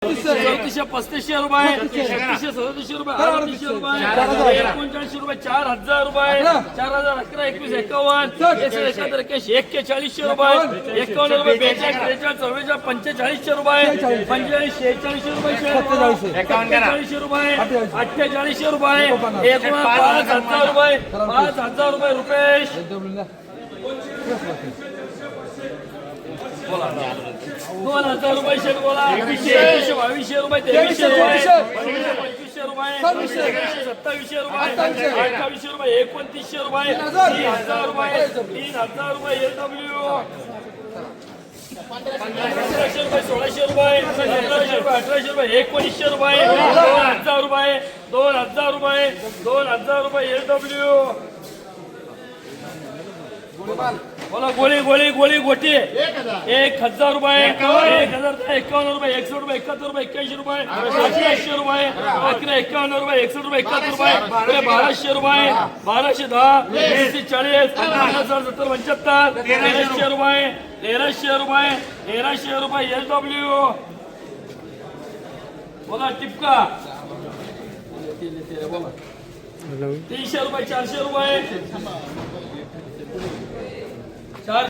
चौतीसशे पस्तीसशे रुपये. छत्तीसशे सदतीसशे रुपये अडतीसशे रुपये. एकोणचाळीसशे रुपये चार हजार रुपये. चार हजार अकरा एकवीस एकावन्न. एकशे एकाहत्तर एक्क्याऐंशी एक्केचाळीसशे रुपये. एकावन्न. रुपये बेचाळीस. त्रेचाळीस चव्वेचाळीस पंचेचाळीसशे रुपये. पंचेचाळीस शेहेचाळीसशे रुपये सत्तेचाळीसशे रुपये अठ्ठेचाळीसशे रुपये. एकूण पाच हजार रुपये. पाच हजार रुपये रुपेश. दोन हजार रुपये एकवीसशे. एकवीसशे बावीसशे रुपये तेवीसशे रुपये. पंचवीसशे रुपये सत्तावीसशे रुपये अठ्ठावीसशे. रुपये एकोणतीसशे रुपये तीन हजार. रुपये तीन हजार रुपये एल डब्ल्यू पंधराशे रुपये सोळाशे रुपये सतराशे रुपये अठराशे रुपये एकोणीसशे रुपये दोन हजार. रुपये दोन हजार रुपये दोन हजार रुपये एल डब्ल्यू बोला गोळी गोळी गोळी गोटी. एक हजार. रुपये. एक हजार एकावन्न रुपये एकसष्ट रुपये एकाहत्तर रुपये एक्क्याऐंशी रुपये अठराशे रुपये अकरा एकावन्न रुपये एकसष्ट रुपये एकाहत्तर रुपये बाराशे. रुपये. बाराशे दहा एकशे चाळीस पन्नास हजार सत्तर पंच्याहत्तर तेराशे रुपये. तेराशे रुपये तेराशे रुपये एल डब्ल्यू बोला टिपका. तीनशे रुपये चारशे रुपये.